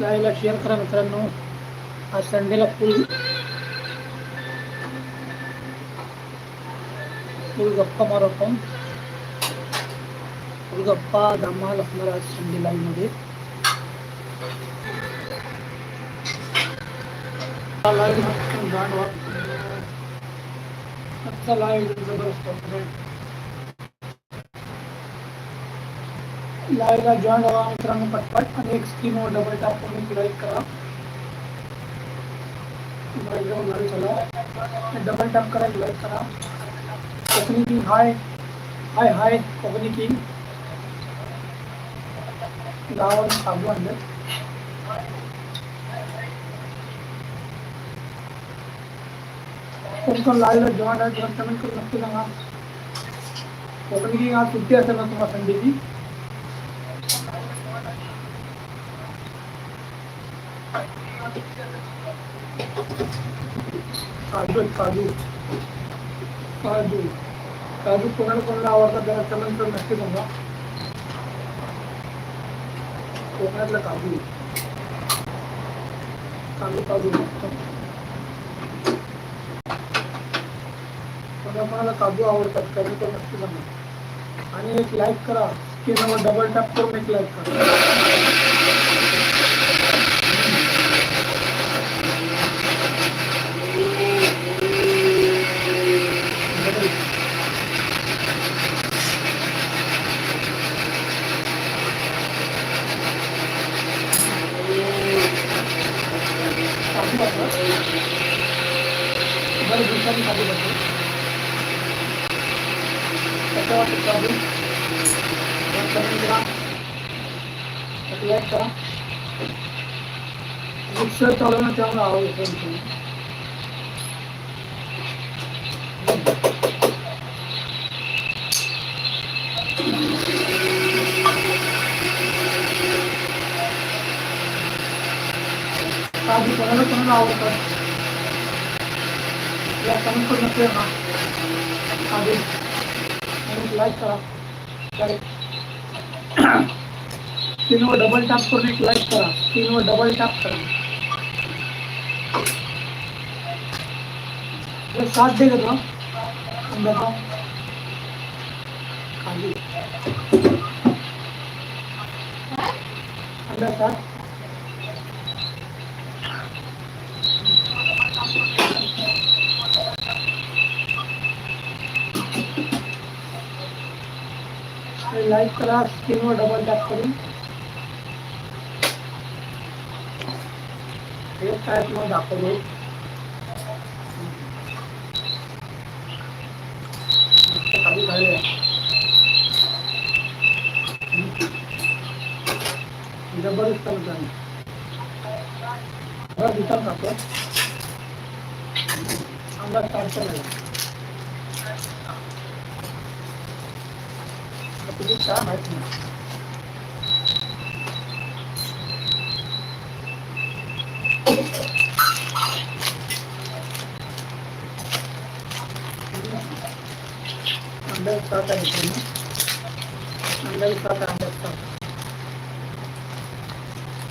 लाईव्हला शेअर करा मित्रांनो. आज संडेला फुल फुल गप्पा मारू आपण. फुल गप्पा धमाल असणार आज संडे लाईव्हमध्ये. लाईव्ह आजचा लाईव्ह जबरदस्त लाईव्हला जॉईन व्हा मित्रांनो पटपट. आणि एक स्क्रीनवर डबल टॅप करून लाईक करा. चला डबल टॅप करा लाईक करा. Konkani king hi hi hi Konkani king गावावर साबू आणलं कोण कोण लाईव्हला जॉईन आहे जॉईन कमेंट करून नक्की सांगा. कोकणी किंग आज सुट्टी असेल ना तुम्हाला संडेची? काजू काजू. काजू. काजू कोणाला कोणाला आवडतात त्याला कमेंट करून नक्की सांगा. कोकणातलं काजू. काजू काजू. कोणा कोणाला काजू आवडतात काजू तर नक्की सांगा. आणि एक लाईक करा. स्क्रीनवर डबल टॅप करून एक लाईक करा. काजू टाकला. बरं दिवसांनी काजू टाकले. कसं वाटतं काजू? एक comment करा. एक like करा. कमेंट करून नक्की ना काजू आणि लाईक करा स्क्रीनवर डबल टॅप करून एक लाईक करा स्क्रीनवर डबल टॅप करा एक साथ दे का अंब्याचा काजू अंब्या साथ लाईक करा स्क्रीनवर डबल टॅप करून. हे काय तुम्हाला दाखवतो मस्त खाली झाले जबरदस्त मित्रांनो बरं दिसत जातो आंबा स्टार्ट नाही किती काय माहीत नाही अंडर सात आहे मित्रांनो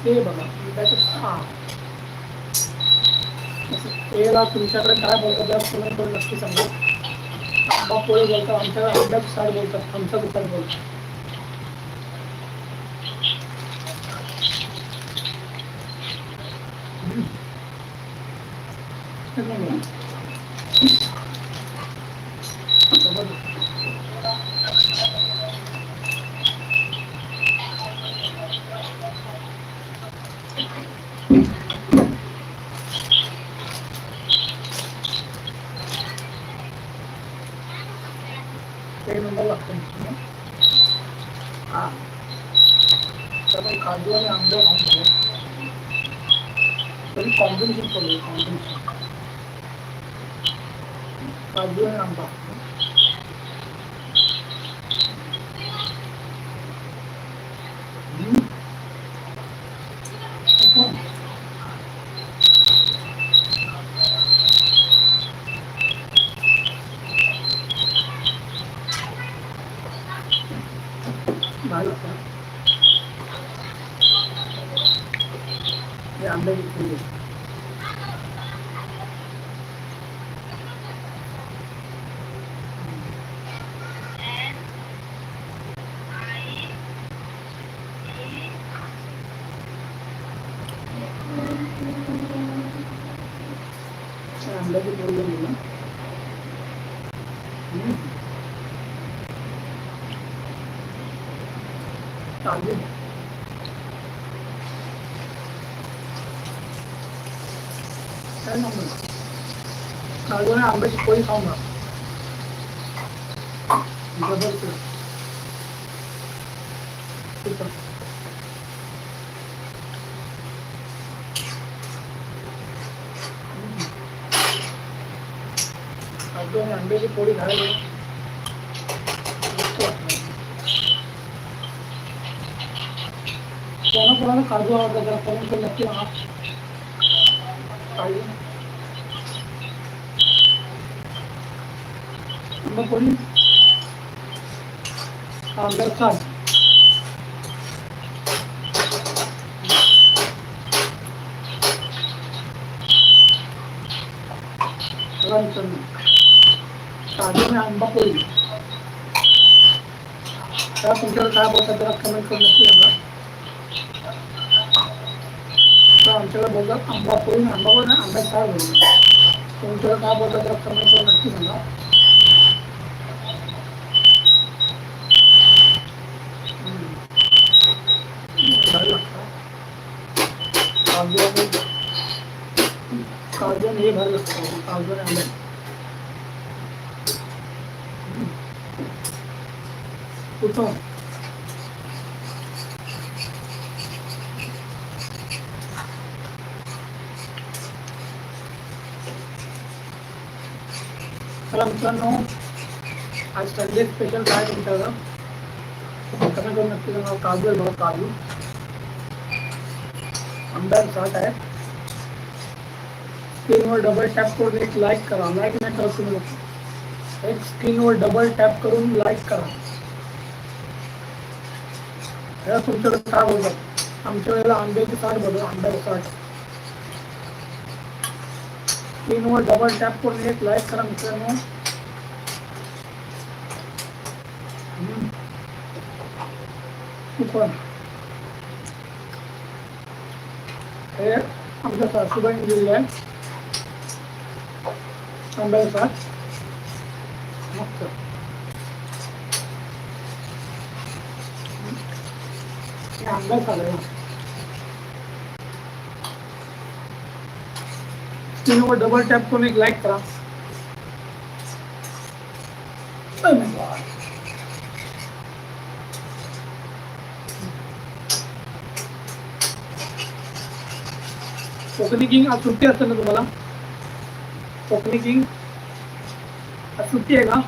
अंडर बघा अंड्याचं तेला तुमच्याकडे काय बोलतात नक्की सांगा आंबा पोळी बोलतात आमच्याकडे अंड्यात साड बोलतात आमच्या दुकान बोलतात नंबर लागतो मित्रांनो. हा तर आपण काजू आणि आंबे खाऊन घेऊ तरी कॉम्बिनेशन करूया कॉम्बिनेशन काजू आणि आंबा हम्म. खूप भारी लागतं. आंब्याची फुले आंब्याची फुले दिली चालेल काय नंबर काजूने आंब्याची पोळी खाऊन ना जबरदस्त ठीक आहे. हम्म. काजू आणि आंब्याची पोळी खायला मस्त वाटलं. कोणा कोणाला काजू आवडतात जरा कमेंट करून नक्की म्हणा काजू आंबा पोळी आंब्यात छान काजू आंबा पोळी. त्या तुमच्याकडे काय बोलतात जरा कमेंट करून नक्की सांगा तर आमच्याकडे बोलतात आंबा पोळी आंबा पण नाही, आंब्यात काय बोलतात तुमच्याकडे काय बोलतात जरा कमेंट करून नक्की सांगा हम्म. भारी लागतं. काजू आणि काजू आणि हे भारी लागतं काजू आणि आंबे हम्म. चला मित्रांनो आज संडे स्पेशल काय तुमच्याकडं? कमी करून नक्की सांगा काजू आहे बघा काजू. आंब्याचं साठ आहे स्क्रीनवर डबल टॅप करून एक लाईक करा. लाईक नाही करत तुम्ही लोक. एक स्क्रीनवर डबल टॅप करून लाईक करा. या तुमच्याकडे काय बोलतात? आमच्या वेळेला आंब्याची साठ बोलतो आंब्याची साठ. स्क्रीनवर डबल टॅप करून एक लाईक करा मित्रांनो. Super. हे आमच्या सासूबाईने दिलेलं आहे आंब्याचं साठ मस्त. हे आंब्याचं साठ आहे. स्क्रीनवर डबल टॅप करून एक लाईक करा. कोकणी किंग आज सुट्टी असते ना तुम्हाला कोकणी किंग आज सुट्टी आहे का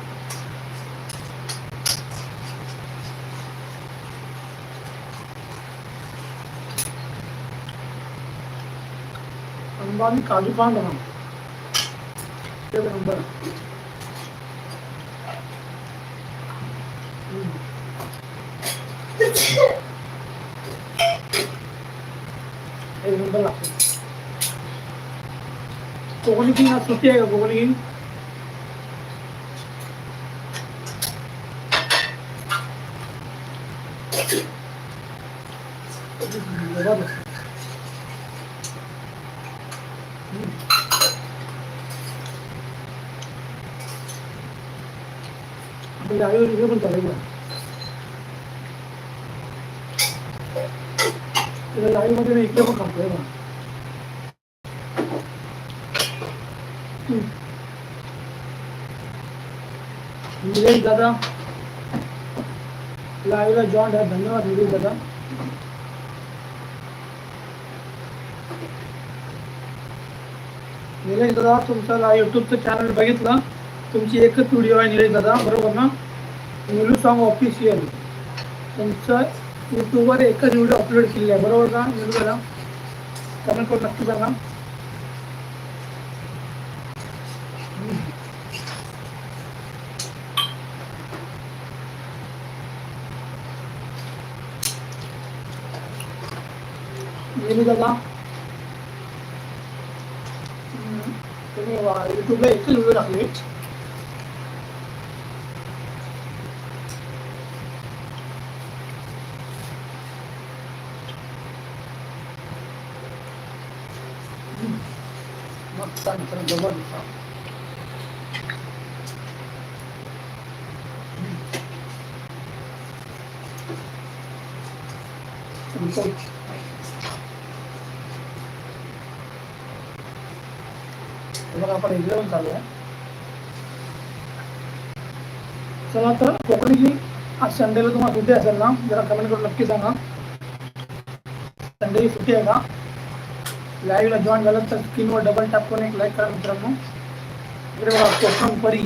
आंबा आणि काजू पान बघा एक नंबर हम्म. एक नंबर लागतो कोकणी किंग आज सुट्टी आहे का कोकणी किंग पण चालू आहे इकडे पण निलेश दादा लाईव्हला जॉईन आहे धन्यवाद निलेश दादा. निलेश दादा तुमचा युट्यूबचं चॅनल बघितलं तुमची एकच व्हिडिओ आहे निलेश दादा बरोबर ना? निलू सॉंग ऑफिशियल तुमचं यूट्यूबवर एकच व्हिडिओ अपलोड केली आहे बरोबर का निलू दादा? कमेंट करून नक्की सांगा. Alibaba. Vous pouvez trouver la route. Mm. Thank you. आपण एक्झाम चालू आहे चला तर कोकणीची आज संडेला तुम्हाला सुट्टी असेल ना जरा कमेंट करून नक्की सांगा. संडेची सुट्टी आहे का? लाईव्हला जॉईन झालं तर स्क्रीनवर डबल टॅप करून एक लाईक करा मित्रांनो. इकडे बघा कोकण परी.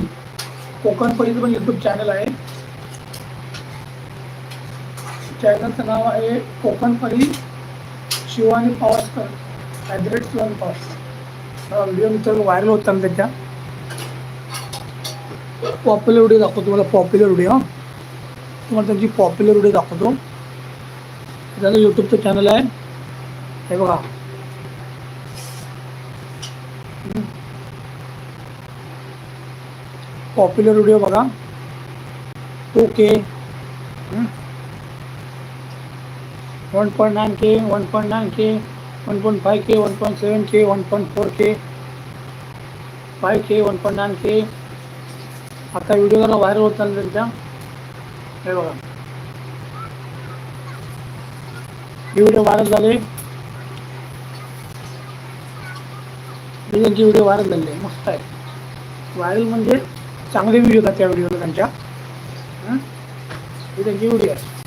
कोकण परीचं पण यूट्यूब चॅनल आहे. चॅनलचं नाव आहे कोकण परी Shivani Pawarkar at the rate Shivani Pawarkar video मित्रांनो व्हायरल होता ना त्याच्या पॉप्युलर व्हिडिओ दाखवतो तुम्हाला पॉप्युलर तुम्हाला त्यांची पॉप्युलर व्हिडिओ दाखवतो. त्याचं यूट्यूबचं चॅनल आहे. हे बघा. पॉप्युलर व्हिडिओ बघा. Two K one point nine K one point nine K one point five K one point seven K one point four K five K one point nine K आता video जरा viral होत चालले त्यांच्या. हे बघा. हे video viral झाले. त्यांचे व्हिडिओ व्हायरल झाले. मस्त आहे. व्हायरल म्हणजे चांगले व्हिडिओ येतात त्या व्हिडिओला त्यांच्या. हे? त्यांची व्हिडिओ आहे.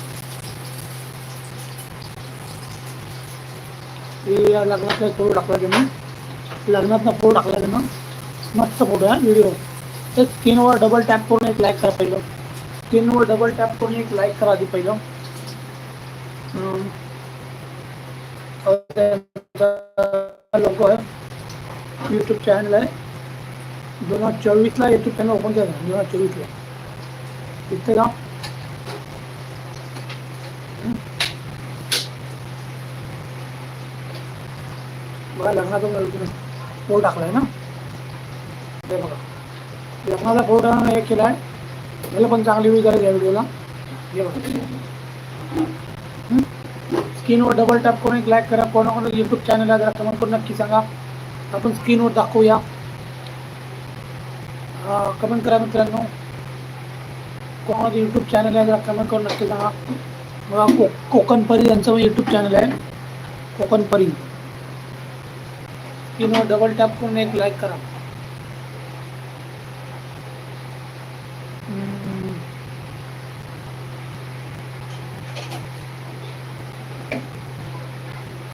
की या फोटो टाकला त्यांनी लग्नातला फोटो टाकला त्यानं मस्त फोटो आहे व्हिडिओ तर स्क्रीनवर डबल टॅप करून एक लाईक करा पहिलं स्क्रीनवर डबल टॅप करून एक लाईक करा आधी पहिलं लोक आहे यूट्यूब चॅनल आहे दोन हजार चोवीसला यूट्यूब चॅनल ओपन केलं दोन हजार चोवीसला इथे का बघा लग्नाचा फोटो टाकलाय ना? हे बघा. लग्नाचा फोटो हे केला आहे त्याला पण चांगली व्ह्यू करायची या व्हिडिओला हे बघा. स्क्रीनवर डबल टॅप करून एक लाईक करा. कोणाकोणा यूट्यूब चॅनल आहे जरा कमेंट करून नक्की सांगा. आपण स्क्रीनवर दाखवूया. कमेंट करा मित्रांनो. कोणाचं यूट्यूब चॅनल आहे जरा कमेंट करून नक्की सांगा. बघा को कोकण परी यांचं यूट्यूब चॅनल आहे. कोकण परी स्क्रीनवर डबल टॅप करून एक लाईक करा।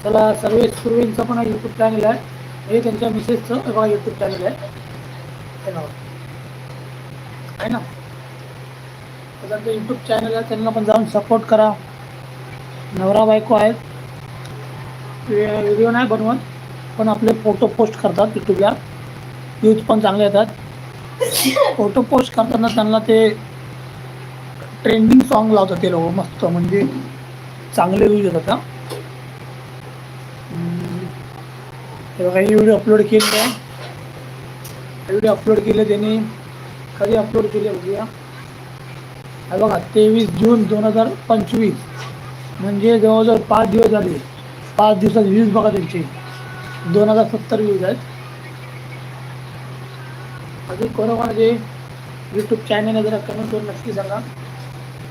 चला सर्वे सुरवेंचं पण यूट्यूब चॅनल आहे. हे त्यांच्या मिसेसचं बघा यूट्यूब चॅनल आहे. आहे ना? तर त्यांचं यूट्यूब चॅनल आहे त्यांना पण जाऊन सपोर्ट करा. नवरा बायको आहेत. व्हिडिओ नाही बनवत. पण आपले फोटो पोस्ट करतात युट्यूबला व्ह्यूज पण चांगले येतात. फोटो पोस्ट करताना त्यांना ते ट्रेंडिंग सॉन्ग लावतात ते लोक मस्त. म्हणजे चांगले व्ह्यूज येतात हा. हे बघा ही व्हिडिओ अपलोड केले आहे. व्हिडिओ अपलोड केले त्यांनी. कधी अपलोड केले बघूया. हे बघा तेवीस जून दोन हजार पंचवीस. म्हणजे जवळजवळ पाच दिवस झाले. पाच दिवसात व्ह्यूज बघा त्यांचे. दोन हजार सत्तर व्ह्यूज आहेत. अजून कोणाकोणाचे यूट्यूब चॅनल आहे जरा कमेंट करून नक्की सांगा.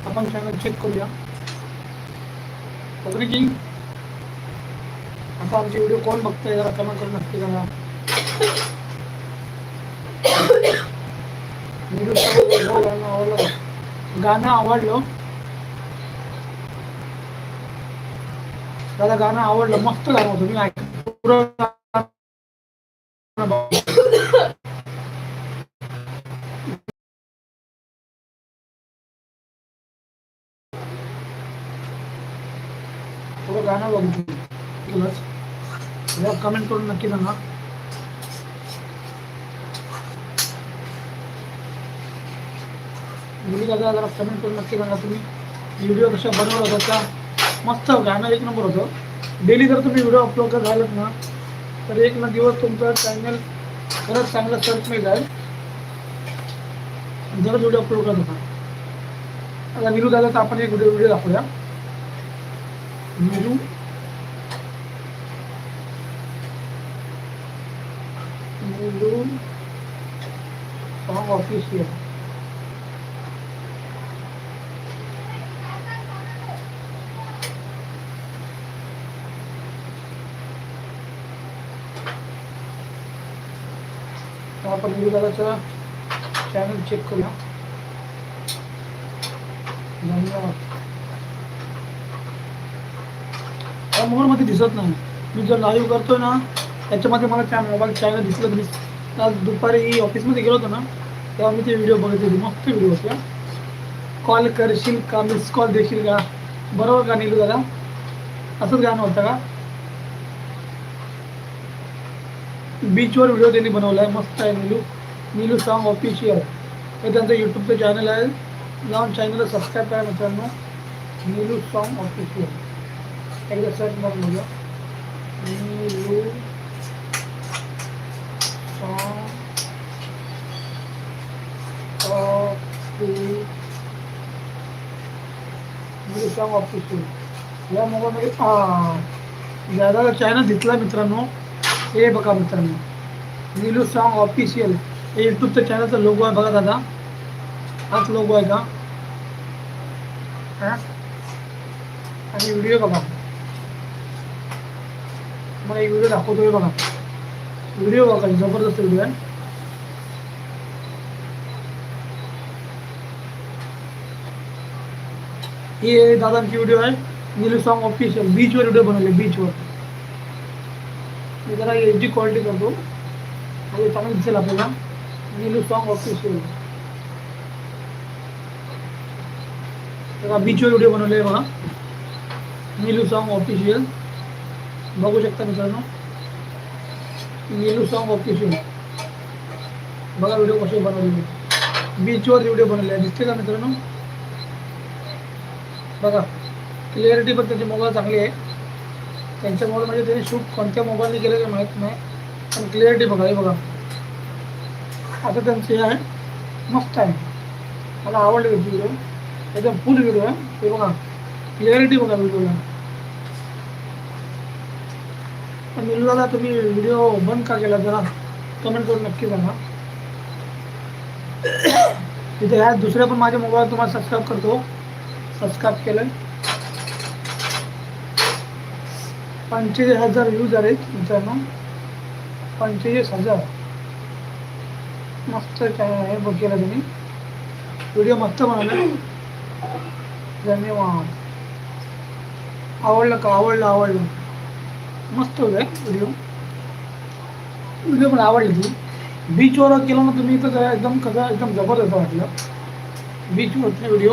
आपण चॅनल चेक करूया. ओके की आता आमचे व्हिडिओ कोण बघतोय जरा कमेंट करून नक्की सांगा. व्हिडिओ गाणं आवडलं. गाणं आवडलं. दादा गाणं आवडलं. मस्त गाणं तुम्ही ऐक गाणं कमेंट करून नक्की सांगा. मुली जरा कमेंट करून नक्की सांगा तुम्ही. व्हिडिओ कशा बनवला होता? मस्त गाणं एक नंबर होतं. डेली जर तुम्ही व्हिडिओ अपलोड करत झालात ना तर एक ना दिवस तुमचा चॅनल खरंच चांगला सर्च मिळत आहे जरच व्हिडिओ अपलोड करत होता. आता निरू दादाचा आपण एक व्हिडिओ व्हिडिओ दाखवूया. निरू निरू ऑफिशियल आपण निरू चॅनल चेक करूया. धन्यवाद. मोबाईलमध्ये दिसत नाही. मी जर लाईव्ह करतोय ना त्याच्यामध्ये मला त्या मोबाईल चॅनल दिसलं मी आज दुपारी ऑफिसमध्ये गेलो होतो ना तेव्हा मी ते व्हिडिओ बघितले होते. मस्त व्हिडिओ होत्या कॉल करशील का? मिस कॉल देशील का? बरोबर का नीलू दादा असंच गाणं होतं का? बीचवर व्हिडिओ त्यांनी बनवला आहे मस्त आहे नीलू. नीलू सॉन्ग ऑफिशियल हे त्यांचं यूट्यूबचं चॅनल आहे. जाऊन चॅनलला सबस्क्राईब करा मित्रांनो. नीलू सॉन्ग ऑफिशियल एकदा सर्च मारून बघूया Neelu song Neelu song official या मोबाईलमध्ये हां. चॅनल दिसला मित्रांनो हे बघा मित्रांनो नीलू सॉन्ग ऑफिशियल हे यूट्यूबच्या चॅनलचा लोगो आहे बघा दादा हाच लोगो आहे का? आणि व्हिडिओ बघा मला एक व्हिडिओ दाखवतोय बघा व्हिडिओ बघा ज़बरदस्त व्हिडिओ आहे ही दादांची व्हिडिओ आहे नीलू सॉन्ग ऑफिशियल बीचवर व्हिडिओ बनवले बीचवर मी जरा एच डी क्वालिटी करतो. म्हणजे चांगलं दिसेल आपल्याला. नीलू सॉन्ग ऑफिशियल बघा बीचवर व्हिडिओ बनवले बघा. नीलू सॉन्ग ऑफिशियल बघू शकता मित्रांनो. नीलू सॉन्ग ऑफिशियल बघा व्हिडिओ कसे बनवले बीचवर व्हिडिओ बनवले दिसते का मित्रांनो? बघा. क्लिअरिटी पण त्याची मोबाईल चांगली आहे. त्यांच्या म्हणजे त्यांनी शूट कोणत्या मोबाईलने केलं ते माहीत नाही. पण क्लिअरिटी बघा हे बघा. आता त्यांचं हे आहे. मस्त आहे. मला आवडले त्याची व्हिडिओ एकदम फुल व्हिडिओ आहे. हे बघा. क्लिअरिटी बघा व्हिडिओला पण दादा तुम्ही व्हिडिओ बंद का केला जरा? कमेंट करून नक्की सांगा. तिथे ह्या दुसऱ्या पण माझ्या मोबाईल तुम्हाला सबस्क्राईब करतो. सबस्क्राईब केलं पंचेचाळीस हजार व्ह्यूज आहेत मित्रांनो. पंचेचाळीस हजार. मस्त काय आहे केला तुम्ही. व्हिडिओ मस्त म्हणाला धन्यवाद. आवडलं का? आवडलं आवडलं. मस्त आहे व्हिडिओ व्हिडिओ पण आवडली ती. बीचवर केलं ना तुम्ही तर जरा एकदम कसं एकदम जबरदस्त वाटलं. बीचवरचे व्हिडिओ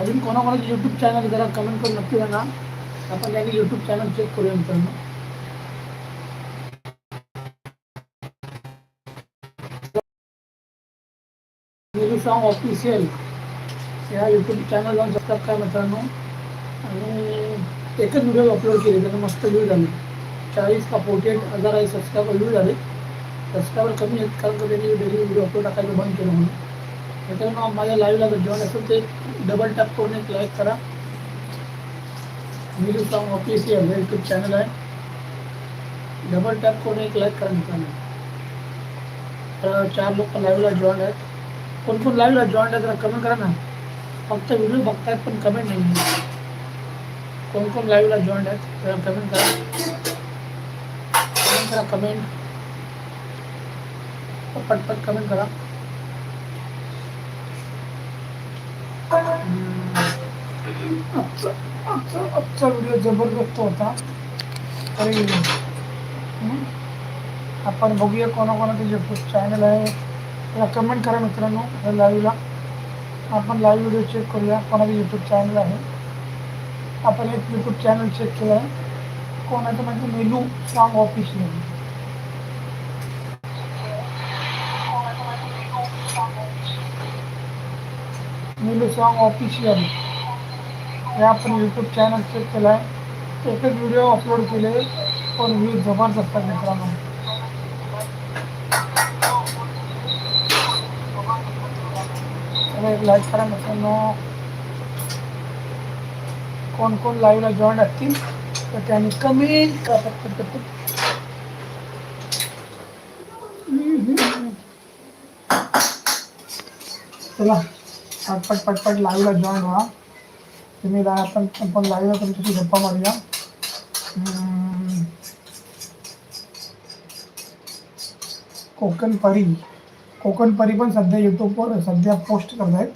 अजून कोणाकोणाचे यूट्यूब चॅनल जरा कमेंट करून नक्की जाणार आपण त्यांनी यूट्यूब चॅनल चेक करूया मित्रांनो. नीलू सॉन्ग ऑफिशियल या यूट्यूब चॅनल जाऊन सबस्क्राईब करा मित्रांनो? आणि एकच व्हिडिओ अपलोड केले त्यानं मस्त व्ह्यू झाले. चाळीस का फोर्टी एट हजार आहे सबस्क्रायबर व्ह्यू झाले. सबस्क्रायबर कमी आहेत कारण का त्यांनी डेली व्हिडिओ अपलोड टाकायचं बंद केलं म्हणून. मित्रांनो माझ्या लाईव्हला जेवण असेल ते डबल टॅप करून एक लाईक करा. नीलू सॉन्ग ऑफिशियल हे यूट्यूब चॅनल आहे. डबल टॅप करून एक लाईक करा मित्रांनो. तर चार लोक लाईव्हला जॉईन आहेत. कोण कोण लाईव्हला जॉईन आहे जरा कमेंट करा ना. फक्त व्हिडिओ बघतायत पण कमेंट नाही कोण कोण लाईव्हला जॉईन आहेत जरा कमेंट करा. कमेंट करा कमेंट पटपट कमेंट करा. आजचा आजचा आजचा व्हिडिओ जबरदस्त होता. तरी आपण बघूया कोणाकोणाचे यूट्यूब चॅनल आहे. त्याला कमेंट करा मित्रांनो या लाईव्हला आपण लाईव्ह व्हिडिओ चेक करूया कोणाचं यूट्यूब चॅनल आहे. आपण एक यूट्यूब चॅनल चेक केलं आहे कोणाचं म्हणजे Melu song official Melu song official हे अपने यूट्यूब चैनल चेक चलाए एक एक वीडियो अपलोड के लिए और व्ह्यूज ज़बरदस्त आहे मित्रांनो एक लाईक करा कमी चला पटपट पटपट लाईव्हला जॉईन व्हा तुम्ही ला- आपण आपण तर तुमच्याशी गप्पा मारूया. कोकण परी. कोकण परी पण सध्या यूट्यूबवर सध्या पोस्ट करत आहेत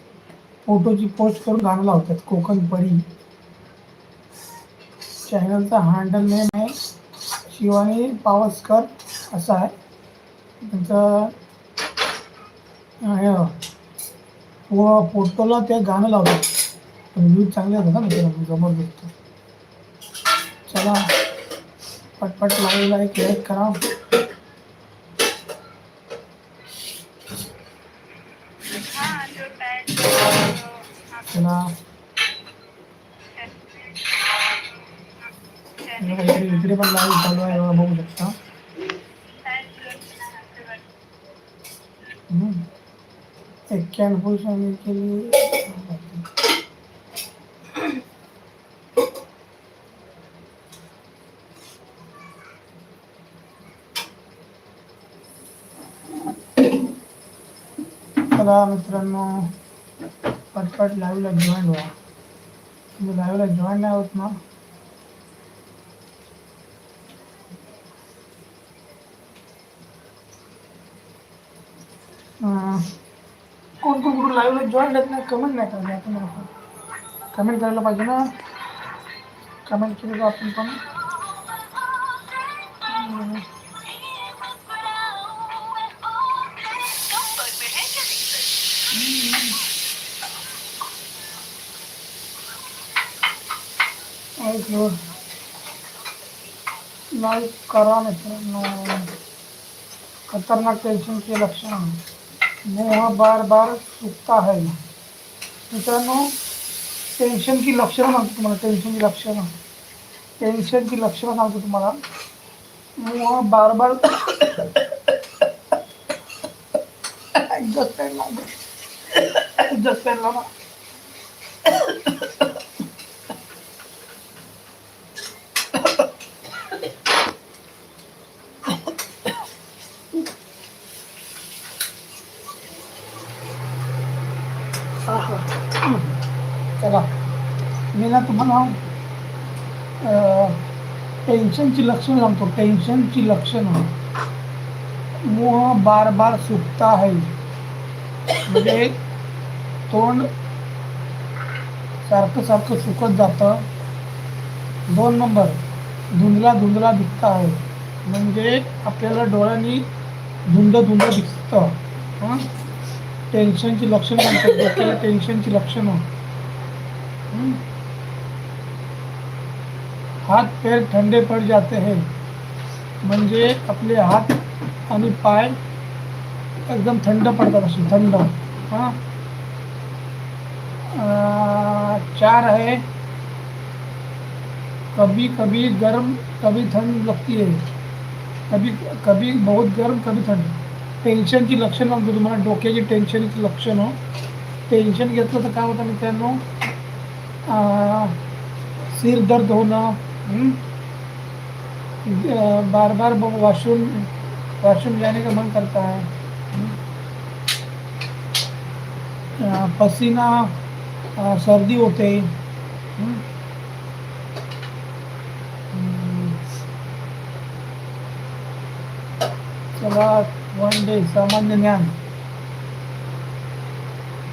फोटोची पोस्ट करून गाणं लावतात. कोकण परी. चॅनलचा हँडल नेम आहे शिवानी पावसकर. असा आहे. त्यांचं अं, फोटोला ते गाणं लावतात. व्ह्यूज चांगले होतात ना म्हणजे मित्रांनो जबरदस्त चला पटपट लाईव्हला एक लाईक करा. चला. इकडे पण लाईव्ह चालू आहे बघा, बघू शकता. हम्म. एक्क्याण्णव शामिल केली. बघा मित्रांनो पटपट लाईव्हला जॉईन व्हा तुम्ही लाईव्हला जॉईन नाही होत ना कोण कोण कुठून लाईव्हला जॉईन होत नाही कमेंट नाही करणार आपण कमेंट करायला पाहिजे ना. कमेंट केली आपण पण लाईक करा मित्रांनो खतरनाक टेन्शन के लक्षण. मोह बार बार सुकता है मित्रांनो टेन्शन की लक्षणं सांगतो तुम्हाला टेन्शनची लक्षणं. टेन्शनची लक्षणं सांगतो तुम्हाला. मोह बार बार एक्झॉस्ट ना लावतो एक्झॉस्ट फॅन लावा चला मी ना तुम्हाला टेन्शनची लक्षणं सांगतो. टेन्शनची लक्षणं. मोह बार बार सुकता आहे. म्हणजे तोंड सारखं सारखं सुकत जातं. दोन नंबर धुंदला धुंदला दिसत आहे. म्हणजे आपल्याला डोळ्यांनी धुंद धुंद दिसतं. हां? टेन्शनची लक्षणं म्हणतात. डोक्याला टेन्शनची लक्षणं. हं? हात पैर ठंडे पड जाते हैं। म्हणजे आपले हात आणि पाय एकदम थंड पडतात असे थंड हाँ? चार है कभी कभी गर्म, कभी ठंड लगती है। कभी कभी बहुत गर्म, कभी ठंड। थंड टेन्शनची लक्षणं सांगतो तुम्हाला, डोक्याची टेन्शनची लक्षणं टेन्शन घेतलं तर काय होतं मित्रांनो? सिर दर्द होणं हं? बार बार वॉशरूम वॉशरूम जाने का मन करता है। अं, पसीना सर्दी होते। हं? वन डे सामान्य ज्ञान।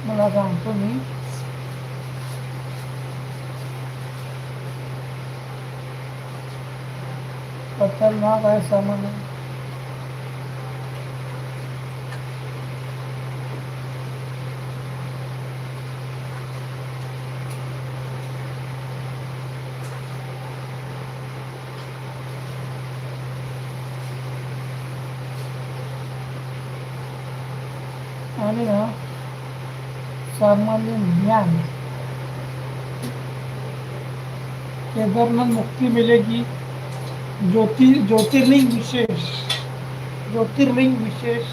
मला सांगतो मी खतरनाक आहे सामान्य. आणि ना सामान्य ज्ञान. केदारनाथ मुक्ति मिलेगी. ज्योति, ज्योतिर्लिंग विशेष ज्योतिर्लिंग विशेष।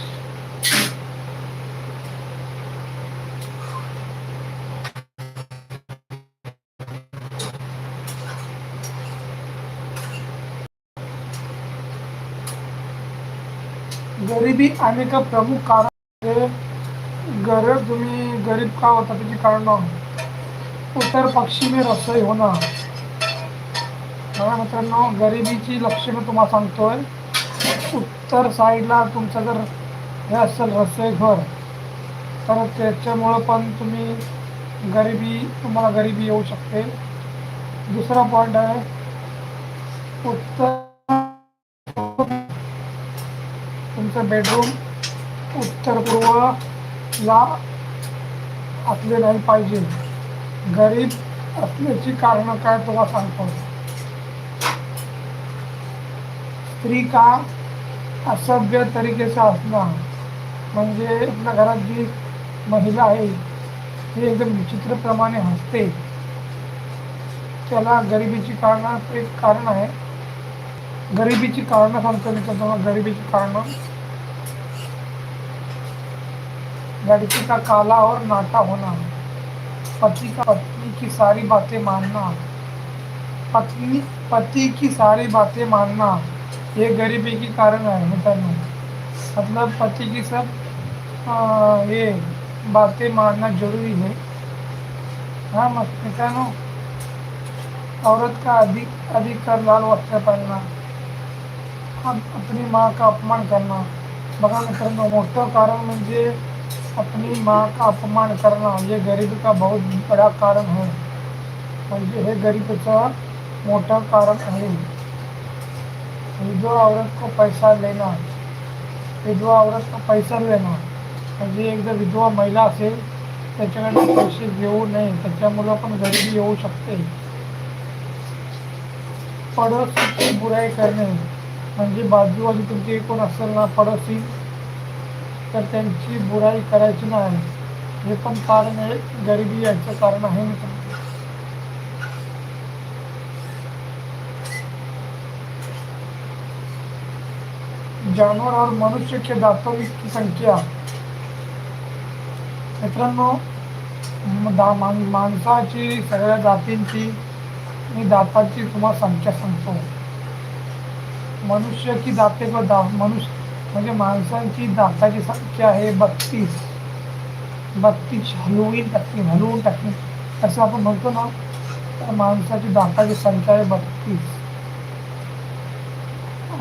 गरीबी आने का प्रमुख कारण गरीब तुम्हें गरीब का होता कारण उत्तर पक्षी में रसोई होना। बघा मित्रांनो गरिबीची लक्षणं तुम्हाला सांगतोय. उत्तर साईडला तुमचं जर हे असेल रस्ते घर तर त्याच्यामुळं पण तुम्ही गरिबी तुम्हाला गरिबी येऊ शकते. दुसरा पॉईंट आहे उत्तर तुमचं बेडरूम उत्तर पूर्वला असले नाही पाहिजे. गरीब असल्याची कारणं काय तुम्हाला सांगतो. स्त्री का असभ्य तरीकेचं असणं म्हणजे आपल्या घरात जी महिला आहे, ती एकदम विचित्रप्रमाणे हसते. त्याला गरिबीची कारणं एक कारण आहे. गरिबीची कारणं सांगतो मी तुम्हाला, गरिबीची कारणं. लड़की का काला और नाटा होना पति का पत्नी की सारी बातें मानना पत्नी, पति की सारी बातें मानना ये गरीबी की कारण है मित्रांनो. मतलब पति की सब आ, ये बातें मानना जरूरी है. हाँ मत मित्रांनो औरत का अधिक अधिक कर लाल वस्त्र पहनना अब अपनी माँ का अपमान करना। बघा मित्रांनो मोठं कारण म्हणजे अपनी माँ का अपमान करना ये गरीब का बहुत बड़ा कारण है. म्हणजे हे गरीबीचं मोठं कारण आहे. विधवा औरत को पैसा लेना। विधवा औरत को पैसा लेना। म्हणजे एकदा विधवा महिला असेल त्याच्याकडे पैसे घेऊ नये त्याच्यामुळं पण गरिबी येऊ शकते. पडोसीची बुराई करणे म्हणजे बाजूबाजू तुमची कोण असेल ना पडोसी तर त्यांची बुराई करायची नाही. हे पण कारण आहे गरिबी याचं कारण आहे मित्रांनो जानवर और मनुष्य के दांतों की संख्या। मित्रांनो माणसाची सगळ्या जातींची मी दाताची तुम्हाला संख्या सांगतो. मनुष्य की दाते किंवा दा मनुष्य म्हणजे माणसांची दाताची संख्या आहे बत्तीस. बत्तीस हलवून टाकली हलवून टाकली असं आपण म्हणतो ना तर माणसाची दाताची संख्या आहे बत्तीस.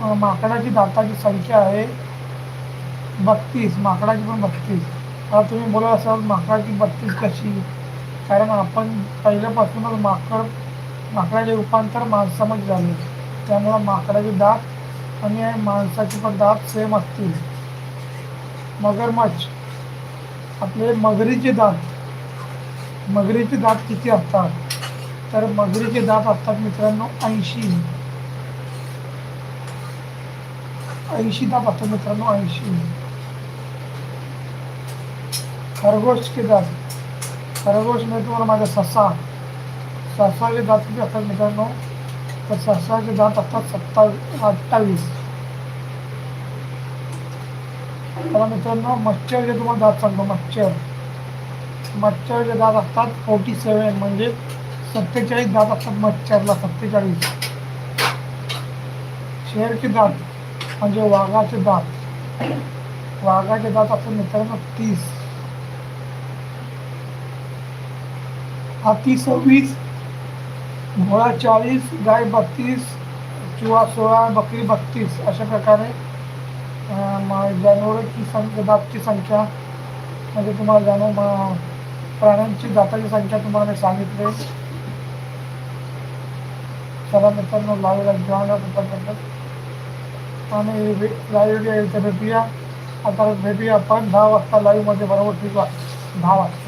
माकडाची दाताची संख्या आहे बत्तीस माकडाची पण बत्तीस. आता तुम्ही बोलत असाल माकडाची बत्तीस कशी? कारण आपण पहिल्यापासूनच माकड माकडाचे रूपांतर माणसामध्ये झाले. त्यामुळं माकडाचे दात आणि माणसाचे पण दात सेम असतील. मगरमच्छ आपले मगरीचे दात. मगरीचे दात किती असतात? तर मगरीचे दात असतात मित्रांनो ऐंशी. ऐंशी दात मित्रांनो ऐंशी. खरगोश के दात खरगोश नाही तुम्हाला माझ्या ससा. ससाचे दात किती असतात मित्रांनो तर ससाचे दात असतात सत्तावीस अठ्ठावीस. मला मित्रांनो मच्छरचे तुम्हाला दात सांगतो मच्छर. मच्छरचे दात असतात फोर्टी सेवन म्हणजे सत्तेचाळीस दात असतात मच्छरला सत्तेचाळीस. शेअरचे दात म्हणजे वाघाचे दात. वाघाचे दात असतात मित्रांनो तीस. हाती सव्वीस घोडा चाळीस गाय बत्तीस किंवा सोळा बकरी बत्तीस. अशा प्रकारे अं, जनावरांची संख्या दातची संख्या म्हणजे तुम्हाला जाणव प्राण्यांची दाताची संख्या तुम्हाला मी सांगितले. चला मित्रांनो लाईव्हला जॉईन आणि लाईव्ह इथे भेटूया आता भेटूया आपण दहा वाजता लाईव्हमध्ये बरोबर ठीक आहे. दहा वाजता.